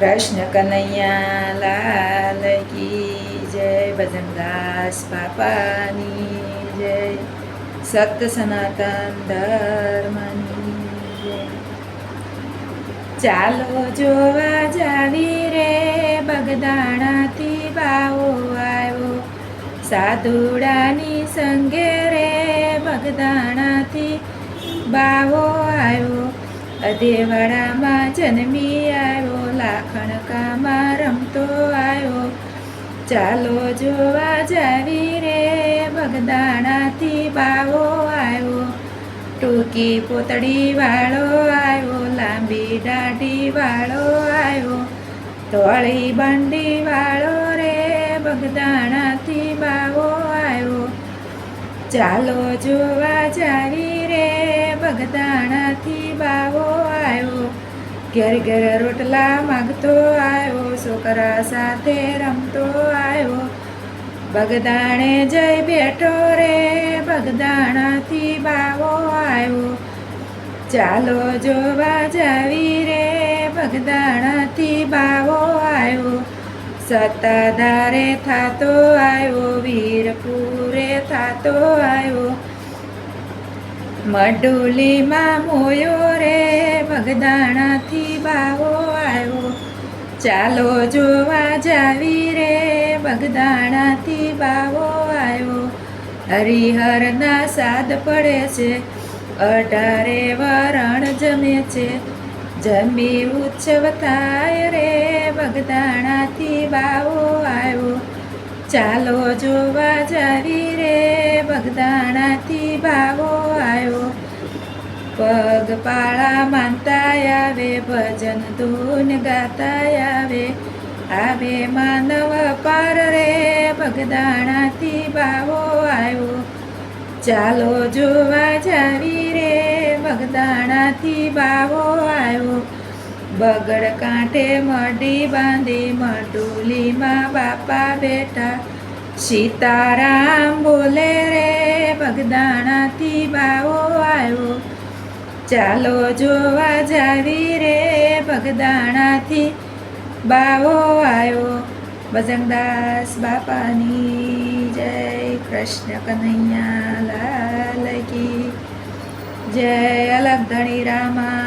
કૃષ્ણ કનૈયા લાલ કી જય, ભજનદાસ બાપાની જય સત્ય સનાતન ધર્મની જય. ચાલો જોવા જાવી રે, બગદાણાથી બાવો આવ્યો. સાધુડાની સંગે રે, બગદાણાથી બાવો આવ્યો. અધેવાડામાં જન્મી આવ્યો લાખણકામાં રમતો આવ્યો. ચાલો જોવા જાવી રે બગદાણાથી બાવો આવ્યો. ટૂંકી પોતળી વાળો આવ્યો, લાંબી દાઢી વાળો આવ્યો. તોળી બંડી વાળો રે બગદાણાથી બાવો આવ્યો. ચાલો જોવા જાવી રે બગદાણાથી બાવો ઘેર ઘેર રોટલા માગતો આવ્યો, છોકરા સાથે રમતો આવ્યો. બગદાણે જઈ બેઠો રે, બગદાણાથી બાવો આવ્યો. ચાલો જોવા જાવી રે, બગદાણાથી બાવો આવ્યો. સત્તાધારે થાતો આવ્યો, વીરપુરે થાતો આવ્યો. મડુલીમાં મોયો રે બગદાણાથી બાવો આવ્યો. ચાલો જોવા જાવી રે બગદાણાથી બાવો આવ્યો. હરિહરના સાદ પડે છે, અઢારે વરણ જમે છે. જમી ઉત્સવ થાય રે બગદાણાથી બાવો આવ્યો. ચાલો જોવા જાવી રે બગદાણાથી બાવો પગપાળા માનતા આવે, ભજન ધૂન ગાતા આવે. આવે માનવ પાર રે, ભગદાણાથી બાવો આવ્યો. ચાલો જોવા જાવી રે, ભગદાણાથી બાવો આવ્યો. બગડ કાંઠે મડી બાંધી મડુલીમાં બાપા બેઠા. સીતારામ બોલે રે, ભગદાણાથી બાવો આવ્યો. ચાલો જોવા જાવી રે બગદાણાથી. બાવો આવ્યો બજરંગદાસ બાપાની જય. કૃષ્ણ કનૈયા લાલ કી. જય અલગ ધણી રામા.